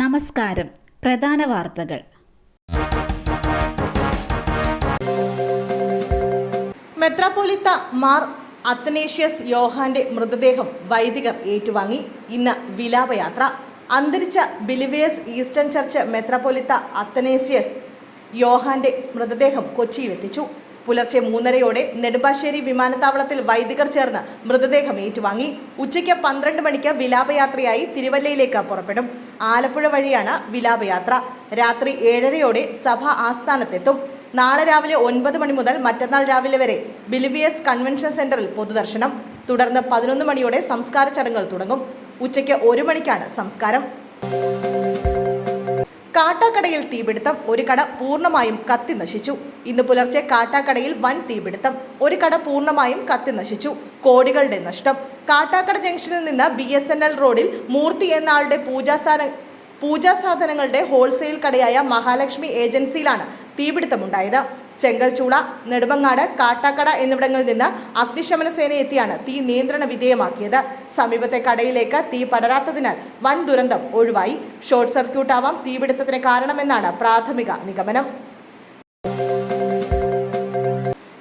നമസ്കാരം. പ്രധാന വാർത്തകൾ. മെത്രാപ്പൊലിത്ത മാർ അത്തനേഷ്യസ് യോഹാന്റെ മൃതദേഹം വൈദികർ ഏറ്റുവാങ്ങി. ഇന്ന് വിലാപയാത്ര. അന്തരിച്ച ബിലിവേഴ്സ് ഈസ്റ്റേൺ ചർച്ച് മെത്രാപ്പൊലിത്ത അത്തനേഷ്യസ് യോഹാന്റെ മൃതദേഹം കൊച്ചിയിലെത്തിച്ചു. പുലർച്ചെ മൂന്നരയോടെ നെടുമ്പാശ്ശേരി വിമാനത്താവളത്തിൽ വൈദികർ ചേർന്ന് മൃതദേഹം ഏറ്റുവാങ്ങി. ഉച്ചയ്ക്ക് പന്ത്രണ്ട് മണിക്ക് വിലാപയാത്രയായി തിരുവല്ലയിലേക്ക് പുറപ്പെടും. ആലപ്പുഴ വഴിയാണ് വിലാപയാത്ര. രാത്രി ഏഴരയോടെ സഭ ആസ്ഥാനത്തെത്തും. നാളെ രാവിലെ ഒൻപത് മണി മുതൽ മറ്റന്നാൾ രാവിലെ വരെ ബിലിബിയസ് കൺവെൻഷൻ സെന്ററിൽ പൊതുദർശനം. തുടർന്ന് പതിനൊന്ന് മണിയോടെ സംസ്കാര ചടങ്ങുകൾ തുടങ്ങും. ഉച്ചയ്ക്ക് ഒരു മണിക്കാണ് സംസ്കാരം. കാട്ടാക്കടയിൽ തീപിടുത്തം ഒരു കട പൂർണമായും കത്തി നശിച്ചു. ഇന്ന് പുലർച്ചെ കാട്ടാക്കടയിൽ വൻ തീപിടുത്തം ഒരു കട പൂർണമായും കത്തി നശിച്ചു. കോടികളുടെ നഷ്ടം. കാട്ടാക്കട ജംഗ്ഷനിൽ നിന്ന് ബി എസ് എൻ എൽ റോഡിൽ മൂർത്തി എന്ന ആളുടെ പൂജാസാധന പൂജാസാധനങ്ങളുടെ ഹോൾസെയിൽ കടയായ മഹാലക്ഷ്മി ഏജൻസിയിലാണ് തീപിടുത്തമുണ്ടായത്. ചെങ്കൽച്ചൂള നെടുമങ്ങാട് കാട്ടാക്കട എന്നിവിടങ്ങളിൽ നിന്ന് അഗ്നിശമന സേന എത്തിയാണ് തീ നിയന്ത്രണ വിധേയമാക്കിയത്. സമീപത്തെ കടയിലേക്ക് തീ പടരാത്തതിനാൽ വൻ ദുരന്തം ഒഴിവായി. ഷോർട്ട് സർക്യൂട്ട് ആവാം തീപിടുത്തത്തിന് കാരണമെന്നാണ് പ്രാഥമിക നിഗമനം.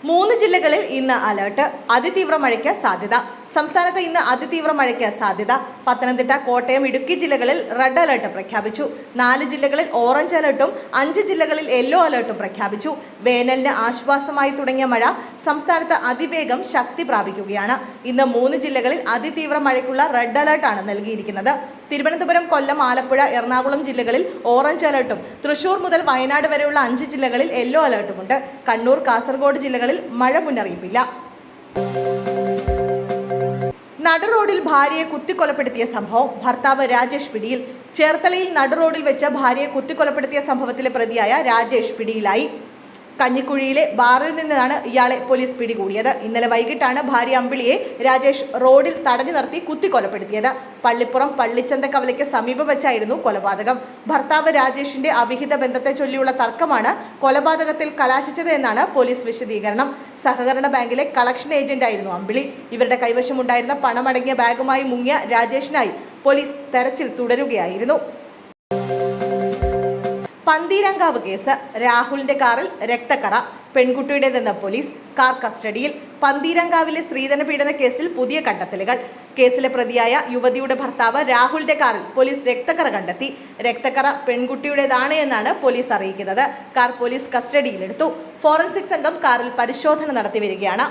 മൂന്ന് ജില്ലകളിൽ ഇന്ന് അലേർട്ട്. അതിതീവ്ര മഴയ്ക്ക് സാധ്യത. സംസ്ഥാനത്ത് ഇന്ന് അതിതീവ്ര മഴയ്ക്ക് സാധ്യത. പത്തനംതിട്ട കോട്ടയം ഇടുക്കി ജില്ലകളിൽ റെഡ് അലർട്ട് പ്രഖ്യാപിച്ചു. നാല് ജില്ലകളിൽ ഓറഞ്ച് അലർട്ടും അഞ്ച് ജില്ലകളിൽ യെല്ലോ അലേർട്ടും പ്രഖ്യാപിച്ചു. വേനലിന് ആശ്വാസമായി തുടങ്ങിയ മഴ സംസ്ഥാനത്ത് അതിവേഗം ശക്തി പ്രാപിക്കുകയാണ്. ഇന്ന് മൂന്ന് ജില്ലകളിൽ അതിതീവ്ര മഴയ്ക്കുള്ള റെഡ് അലേർട്ടാണ് നൽകിയിരിക്കുന്നത്. തിരുവനന്തപുരം കൊല്ലം ആലപ്പുഴ എറണാകുളം ജില്ലകളിൽ ഓറഞ്ച് അലർട്ടും തൃശൂർ മുതൽ വയനാട് വരെയുള്ള അഞ്ച് ജില്ലകളിൽ യെല്ലോ അലേർട്ടുമുണ്ട്. കണ്ണൂർ കാസർഗോഡ് ജില്ലകളിൽ മഴ മുന്നറിയിപ്പില്ല. നടുറോഡിൽ ഭാര്യയെ കുത്തിക്കൊലപ്പെടുത്തിയ സംഭവം ഭർത്താവ് രാജേഷ് പിടിയിൽ. ചേർത്തലയിൽ നടുറോഡിൽ വെച്ച് ഭാര്യയെ കുത്തിക്കൊലപ്പെടുത്തിയ സംഭവത്തിലെ പ്രതിയായ രാജേഷ് പിടിയിലായി. കഞ്ഞിക്കുഴിയിലെ ബാറിൽ നിന്നാണ് ഇയാളെ പോലീസ് പിടികൂടിയത്. ഇന്നലെ വൈകിട്ടാണ് ഭാര്യ അമ്പിളിയെ രാജേഷ് റോഡിൽ തടഞ്ഞു നിർത്തി കുത്തിക്കൊലപ്പെടുത്തിയത്. പള്ളിപ്പുറം പള്ളിച്ചന്ത കവലയ്ക്ക് സമീപം വെച്ചായിരുന്നു കൊലപാതകം. ഭർത്താവ് രാജേഷിന്റെ അവിഹിത ബന്ധത്തെ ചൊല്ലിയുള്ള തർക്കമാണ് കൊലപാതകത്തിൽ കലാശിച്ചത് എന്നാണ് പോലീസ് വിശദീകരണം. സഹകരണ ബാങ്കിലെ കളക്ഷൻ ഏജന്റായിരുന്നു അമ്പിളി. ഇവരുടെ കൈവശമുണ്ടായിരുന്ന പണമടങ്ങിയ ബാഗുമായി മുങ്ങിയ രാജേഷിനായി പോലീസ് തെരച്ചിൽ തുടരുകയായിരുന്നു. പന്തീരങ്കാവ് കേസ്. രാഹുലിന്റെ കാറിൽ രക്തക്കറ. പെൺകുട്ടിയുടേതെന്ന പോലീസ് കാർ കസ്റ്റഡിയിൽ. പന്തീരങ്കാവിലെ സ്ത്രീധന പീഡന കേസിൽ പുതിയ കണ്ടെത്തലുകൾ. കേസിലെ പ്രതിയായ യുവതിയുടെ ഭർത്താവ് രാഹുലിന്റെ കാറിൽ പോലീസ് രക്തക്കറ കണ്ടെത്തി. രക്തക്കറ പെൺകുട്ടിയുടേതാണ് എന്നാണ് പോലീസ് അറിയിക്കുന്നത്. കാർ പോലീസ് കസ്റ്റഡിയിലെടുത്തു. ഫോറൻസിക് സംഘം കാറിൽ പരിശോധന നടത്തി വരികയാണ്.